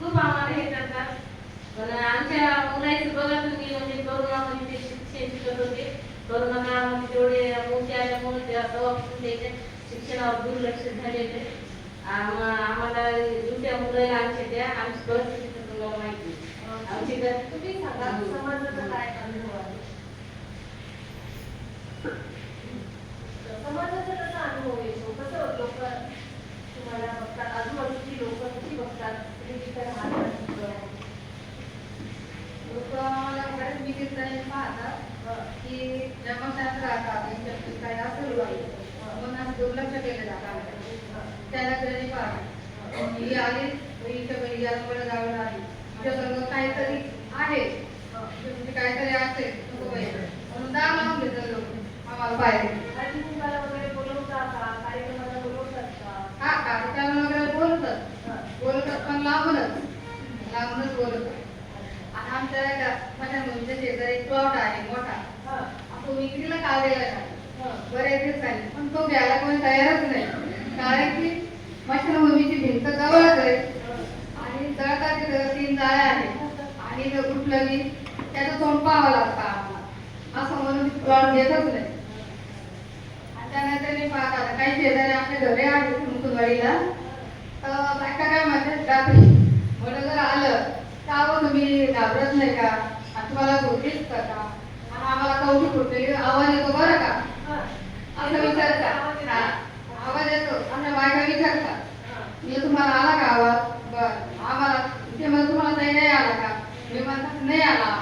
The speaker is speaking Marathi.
खूप आम्हाला हे करतात. पण आमच्या मुलाचं बघा तुम्ही म्हणजे करोनामध्ये ते शिक्षण शिकत होते. करोना काळामध्ये तेवढे मोठे आल्यामुळे त्या तेव्हापासून त्याच्या शिक्षणावर दुर्लक्ष झालेले आम्हाला दुसऱ्या मुलाला आमच्या त्या आमची परिस्थिती तुम्हाला माहिती आमची तर तुम्ही सांगा समाजाचा काय अनुभव आहे समाजाचा कसा अनुभव येतो कसं लोक तुम्हाला बघतात आजूबाजूची लोक कशी बघतात तुम्ही तिथे राहतात तिथं. लोक आम्हाला विचित्राने पाहतात की जन्मशास्त्र राहतात यांच्यात काय असेल बाई म्हणून दुर्लक्ष केलं जातं आमच्याकडे. त्या नजरेने पाहतात ही आली इथं पहिली आजूबाजूला जाऊन आली तुझ्या संग काहीतरी आहे. काहीतरी असेल म्हणून दार लावून घेतात लोक. आम्हाला पाहिजे हा कार्यक्रम वगैरे बोलतात. हा. बोलतात पण लांबूनच. लांबूनच बोलतात. आणि आमच्या माझ्या मुलीच्या शेजारी प्लॉट आहे मोठा. तो विक्रीला काढलेला आहे. बरेच दिवस झाले. पण तो घ्यायला कोणी तयारच नाही. कारण की मशानभूमीची भिंत जवळच आहे. आणि जळता तिथं तीन जाळ्या आहेत आणि जर उठलं की त्याचं तोंड पाहावं लागतं असं म्हणून प्लॉट घेतच नाही. त्यानंतर मी पाहत आता काही शेजारी आपल्या घरी आहेत मुकुंदवाडीला तर बायका काय म्हणतात रात्री. म्हणून जर आलं तर तुम्ही घाबरत नाही का? तुम्हाला झोपलीच का आम्हाला कौतुक फुटलेली आवाज येतो बरं का? असं विचारतात आवाज येतो. आमच्या बायका विचारतात मी तुम्हाला आला का आवाज? बर. आम्हाला तुम्हाला नाही आला का? मी म्हणतात नाही आला.